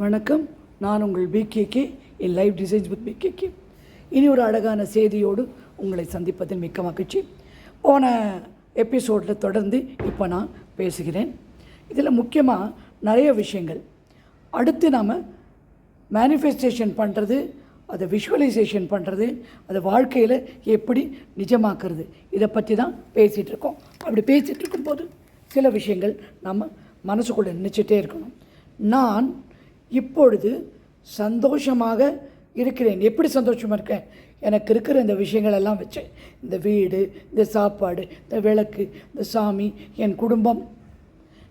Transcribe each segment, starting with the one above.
வணக்கம். நான் உங்கள் பிகேகே என் லைவ் டிசைன்ஸ் வித் பிகேகே இனி ஒரு அழகான செய்தியோடு உங்களை சந்திப்பதில் மிக்க மகிழ்ச்சி. போன எபிசோடில் தொடர்ந்து இப்போ நான் பேசுகிறேன். இதில் முக்கியமாக நிறைய விஷயங்கள். அடுத்து நாம் மேனிஃபெஸ்டேஷன் பண்ணுறது அதை விஷுவலைசேஷன் பண்ணுறது அதை வாழ்க்கையில் எப்படி நிஜமாக்குறது இதை பற்றி தான் பேசிகிட்டு இருக்கோம். அப்படி பேசிகிட்டு இருக்கும்போது சில விஷயங்கள் நம்ம மனசுக்குள்ளே நினச்சிட்டே இருக்கணும். நான் இப்பொழுது சந்தோஷமாக இருக்கிறேன். எப்படி சந்தோஷமாக இருக்கேன்? எனக்கு இருக்கிற இந்த விஷயங்கள் எல்லாம் வச்சு இந்த வீடு இந்த சாப்பாடு இந்த விளக்கு இந்த சாமி என் குடும்பம்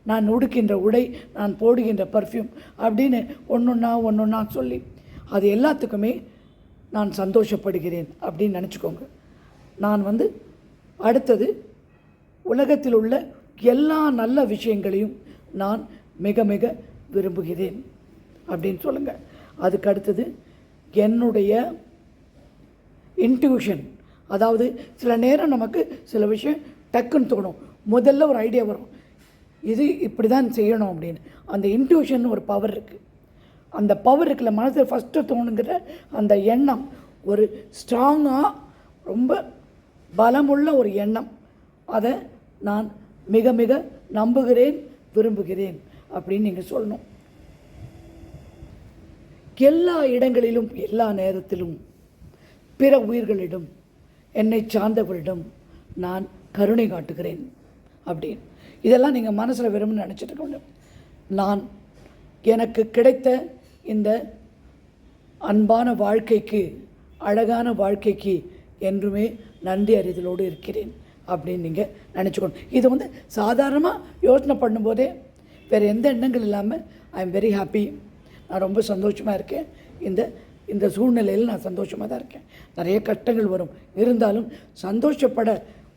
நான் உடுக்கின்ற உடை நான் போடுகின்ற பர்ஃப்யூம் அப்படின்னு ஒன்றொன்னா ஒன்றொன்னா சொல்லி அது எல்லாத்துக்குமே நான் சந்தோஷப்படுகிறேன் அப்படின்னு நினச்சிக்கோங்க. நான் வந்து அடுத்தது உலகத்தில் உள்ள எல்லா நல்ல விஷயங்களையும் நான் மிக மிக விரும்புகிறேன். அப்படின்னு சொல்லுங்கள் அதுக்கு அடுத்தது என்னுடைய இன்ட்யூஷன் அதாவது சில நேரம் நமக்கு சில விஷயம் டக்குன்னு தோணும். முதல்ல ஒரு ஐடியா வரும். இது இப்படி தான் செய்யணும் அப்படின்னு. அந்த இன்ட்யூஷன் ஒரு பவர் இருக்குது அந்த பவர் இருக்குல்ல மனசில் ஃபஸ்ட்டு தோணுங்கிற அந்த எண்ணம். ஒரு ஸ்ட்ராங்காக ரொம்ப பலமுள்ள ஒரு எண்ணம். அதை நான் மிக மிக நம்புகிறேன் விரும்புகிறேன் அப்படின்னு நீங்கள் சொல்லணும். எல்லா இடங்களிலும் எல்லா நேரத்திலும் பிற உயிர்களிடம் என்னை சார்ந்தவர்களிடம் நான் கருணை காட்டுகிறேன். அப்படின்னு. இதெல்லாம் நீங்கள் மனசில் விரும்புன்னு நினச்சிட்டு இருக்க நான் எனக்கு கிடைத்த இந்த அன்பான வாழ்க்கைக்கு அழகான வாழ்க்கைக்கு என்றுமே நன்றி அறிதலோடு இருக்கிறேன் அப்படின்னு நீங்கள் நினச்சிக்கணும். இது வந்து சாதாரணமாக யோசனை பண்ணும்போதே வேறு எந்த எண்ணங்கள் இல்லாமல் ஐ எம் வெரி ஹாப்பி நான் ரொம்ப சந்தோஷமாக இருக்கேன். இந்த இந்த சூழ்நிலையில் நான் சந்தோஷமாக தான் இருக்கேன். நிறைய கஷ்டங்கள் வரும். இருந்தாலும் சந்தோஷப்பட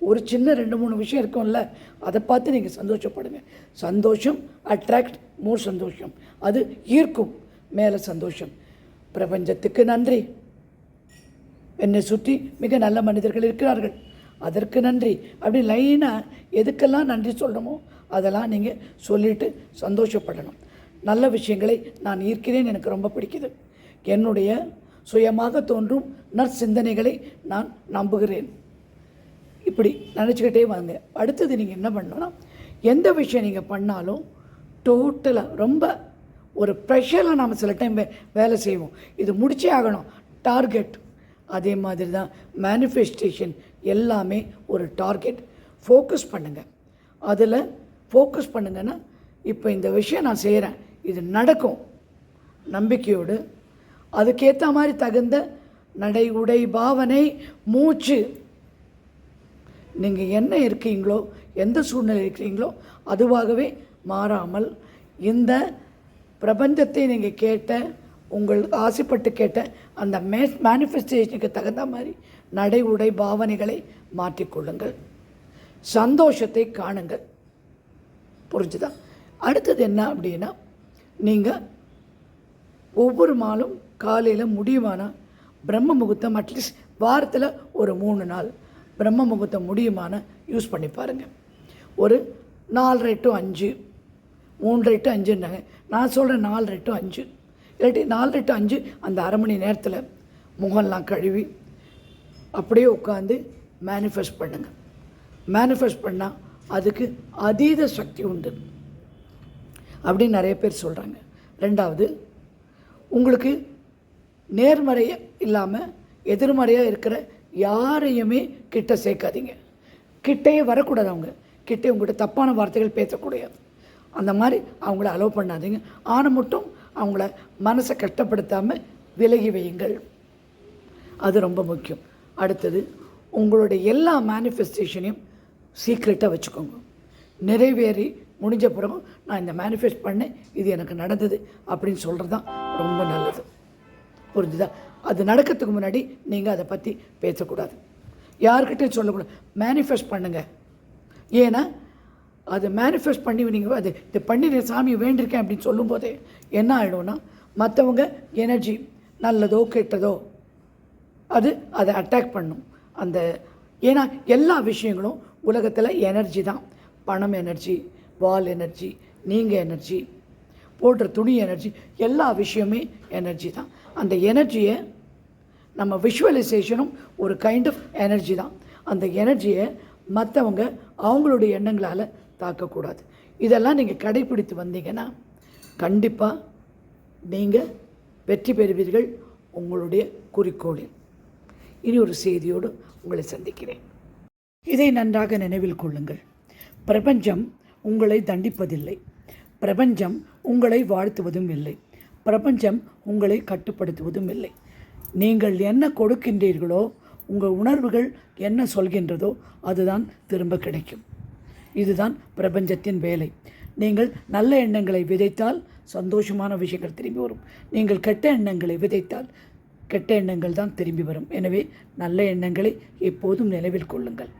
ஒரு சின்ன ரெண்டு மூணு விஷயம் இருக்கும்ல அதை பார்த்து நீங்கள் சந்தோஷப்படுங்க. சந்தோஷம் அட்ராக்ட் மோர் சந்தோஷம். அது ஈர்க்கும் மேலே சந்தோஷம். பிரபஞ்சத்துக்கு நன்றி. என்னை சுற்றி மிக நல்ல மனிதர்கள் இருக்கிறார்கள். அதற்கு நன்றி. அப்படி லைனாக எதுக்கெல்லாம் நன்றி சொல்லணுமோ அதெல்லாம் நீங்கள் சொல்லிவிட்டு சந்தோஷப்படணும். நல்ல விஷயங்களை நான் ஈர்க்கிறேன் எனக்கு ரொம்ப பிடிக்குது. என்னுடைய சுயமாக தோன்றும் நற்சிந்தனைகளை நான் நம்புகிறேன். இப்படி நினச்சிக்கிட்டே வாங்க. அடுத்தது நீங்கள் என்ன பண்ணணும்னா எந்த விஷயம் நீங்கள் பண்ணாலும் டோட்டலாக ரொம்ப ஒரு ப்ரெஷரில் நாம் சில டைம் வே வேலை செய்வோம். இது முடிச்சே ஆகணும். டார்கெட் அதே மாதிரி தான் மேனிஃபெஸ்டேஷன் எல்லாமே ஒரு டார்கெட் ஃபோக்கஸ் பண்ணுங்கள் அதில் ஃபோக்கஸ் பண்ணுங்கன்னா இப்போ இந்த விஷயம் நான் செய்கிறேன் இது நடக்கும். நம்பிக்கையோடு. அதுக்கேற்ற மாதிரி தகுந்த நடை உடை பாவனை மூச்சு. நீங்கள் என்ன இருக்கீங்களோ எந்த சூழ்நிலை இருக்கிறீங்களோ அதுவாகவே மாறாமல் இந்த பிரபஞ்சத்தை நீங்கள் கேட்ட உங்களுக்கு ஆசைப்பட்டு கேட்ட அந்த மே மேனிஃபெஸ்டேஷனுக்கு தகுந்த மாதிரி நடை உடை பாவனைகளை மாற்றிக்கொள்ளுங்கள் சந்தோஷத்தை காணுங்கள். புரிஞ்சுதா? அடுத்தது என்ன அப்படின்னா நீங்கள் ஒவ்வொரு நாளும் காலையில் முடியுமானா பிரம்ம முகூர்த்தம் அட்லீஸ்ட் வாரத்தில் ஒரு மூணு நாள் பிரம்ம முகூர்த்தம் முடியுமான யூஸ் பண்ணி பாருங்கள் ஒரு நாலரை டு அஞ்சு மூன்றரை டு அஞ்சுன்னாங்க நான் சொல்கிறேன் நாலரை டு அஞ்சு. இல்லாட்டி நாலரை டு அஞ்சு அந்த அரை மணி நேரத்தில் முகம்லாம் கழுவி அப்படியே உட்காந்து மேனிஃபெஸ்ட் பண்ணுங்கள் மேனிஃபெஸ்ட் பண்ணால் அதுக்கு அதீத சக்தி உண்டு. அப்படின்னு நிறைய பேர் சொல்கிறாங்க ரெண்டாவது உங்களுக்கு நேர்மறையாக இல்லாமல் எதிர்மறையாக இருக்கிற யாரையுமே கிட்ட சேர்க்காதீங்க. கிட்டேயே வரக்கூடாது அவங்க. கிட்டே உங்கள்கிட்ட தப்பான வார்த்தைகள் பேசக்கூடாது. அந்த மாதிரி அவங்கள அலோவ் பண்ணாதீங்க. ஆனால் மட்டும் அவங்கள மனசை கஷ்டப்படுத்தாமல் விலகி வையுங்கள். அது ரொம்ப முக்கியம். அடுத்தது உங்களுடைய எல்லா மேனிஃபெஸ்டேஷனையும் சீக்ரெட்டாக வச்சுக்கோங்க. நிறைவேறி முடிஞ்ச பிறகு நான் இந்த மேனிஃபெஸ்ட் பண்ணேன் இது எனக்கு நடந்தது அப்படின்னு சொல்கிறது தான் ரொம்ப நல்லது. புரிஞ்சுதா? அது நடக்கிறதுக்கு முன்னாடி நீங்கள் அதை பற்றி பேசக்கூடாது. யார்கிட்டையும் சொல்லக்கூடாது. மேனிஃபெஸ்ட் பண்ணுங்கள் ஏன்னா அது மேனிஃபெஸ்ட் பண்ணி நீங்கள் அது இது பண்ணி சாமி வேண்டியிருக்கேன் அப்படின்னு சொல்லும்போதே என்ன ஆகிடும்னா மற்றவங்க எனர்ஜி நல்லதோ கெட்டதோ அது அதை அட்டாக் பண்ணும். அந்த ஏன்னா எல்லா விஷயங்களும் உலகத்தில் எனர்ஜி தான். பணம் எனர்ஜி வால் எனர்ஜி நீங்கள் எனர்ஜி போடுற துணி எனர்ஜி எல்லா விஷயமே எனர்ஜி தான். அந்த எனர்ஜியை நம்ம விஷுவலைசேஷனும் ஒரு கைண்ட் ஆஃப் எனர்ஜி தான். அந்த எனர்ஜியை மற்றவங்க அவங்களுடைய எண்ணங்களால் தாக்கக்கூடாது. இதெல்லாம் நீங்கள் கடைப்பிடித்து வந்தீங்கன்னா கண்டிப்பாக நீங்கள் வெற்றி பெறுவீர்கள் உங்களுடைய குறிக்கோளில். இனி ஒரு செய்தியோடு உங்களை சந்திக்கிறேன். இதை நன்றாக நினைவில் கொள்ளுங்கள். பிரபஞ்சம் உங்களை தண்டிப்பதில்லை. பிரபஞ்சம் உங்களை வாழ்த்துவதும் இல்லை. பிரபஞ்சம் உங்களை கட்டுப்படுத்துவதும் இல்லை. நீங்கள் என்ன கொடுக்கின்றீர்களோ உங்கள் உணர்வுகள் என்ன சொல்கின்றதோ அதுதான் திரும்ப கிடைக்கும். இதுதான் பிரபஞ்சத்தின் வேலை. நீங்கள் நல்ல எண்ணங்களை விதைத்தால் சந்தோஷமான விஷயங்கள் திரும்பி வரும். நீங்கள் கெட்ட எண்ணங்களை விதைத்தால் கெட்ட எண்ணங்கள் தான் திரும்பி வரும். எனவே நல்ல எண்ணங்களை எப்போதும் நினைவில் கொள்ளுங்கள்.